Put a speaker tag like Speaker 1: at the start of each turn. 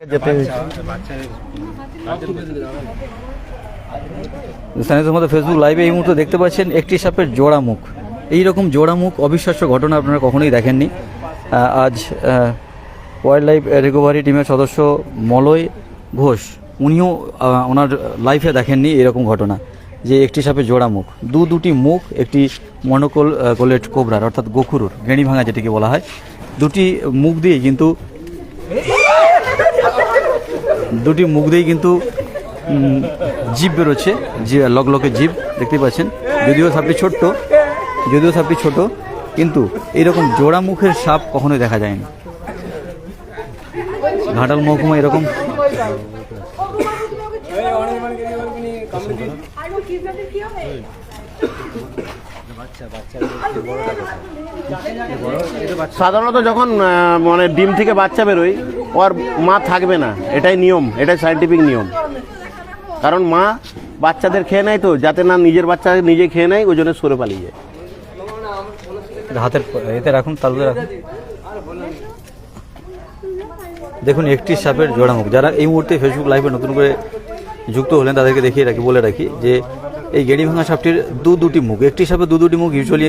Speaker 1: যেতে স্থানীয় মধ্যে ফেসবুক লাইভে এই মুহূর্তে দেখতে পাচ্ছেন একটি সাপের জোড়া মুখ। এই রকম জোড়া মুখ অবিশ্বাস্য ঘটনা আপনারা কখনোই দেখেননি। আজ ওয়াইল্ড লাইফ রিকভারি টিমের সদস্য মলয় ঘোষ উনিও ওনার লাইফে দেখেননি এরকম ঘটনা যে একটি সাপে জোড়া মুখ। দু দুটি মুখ একটি মনোকল কোলেট কোবরার অর্থাৎ গোখুরুর গেঁড়ি ভাঙা যেটিকে বলা হয়। দুটি মুখ দিয়ে কিন্তু দুটি মুখ দিয়েই কিন্তু জীব বেরোচ্ছে, যে লগলকে জীব দেখতে পাচ্ছেন। যদিও সাপটি ছোট্ট, যদিও সাপটি ছোট, কিন্তু এরকম জোড়া মুখের সাপ কখনোই দেখা যায়নি। ঘাটাল মহকুমা এরকম।
Speaker 2: সাধারণত যখন মানে ডিম থেকে বাচ্চা বেরোয় ওর মা থাকবে না। এটাই নিয়ম, এটাই সাইন্টিফিক নিয়ম। কারণ মা বাচ্চাদের খেয়ে নেয় তো, যাতে না নিজের বাচ্চা নিজে খেয়ে নেয়, ওই জন্য সরে পালিয়ে যায়।
Speaker 1: হাতের এতে রাখুন, তালুতে রাখুন। দেখুন, একটি সাপের জোড়া মুখ। যারা এই মুহূর্তে ফেসবুক লাইভে নতুন করে যুক্ত হলেন, তাদেরকে দেখিয়ে রাখি, বলে রাখি যে, এই গেড়ি ভাঙা সাপটির দু দুটি মুখ, একটি সাপের দু দুটি মুখ ইউজুয়ালি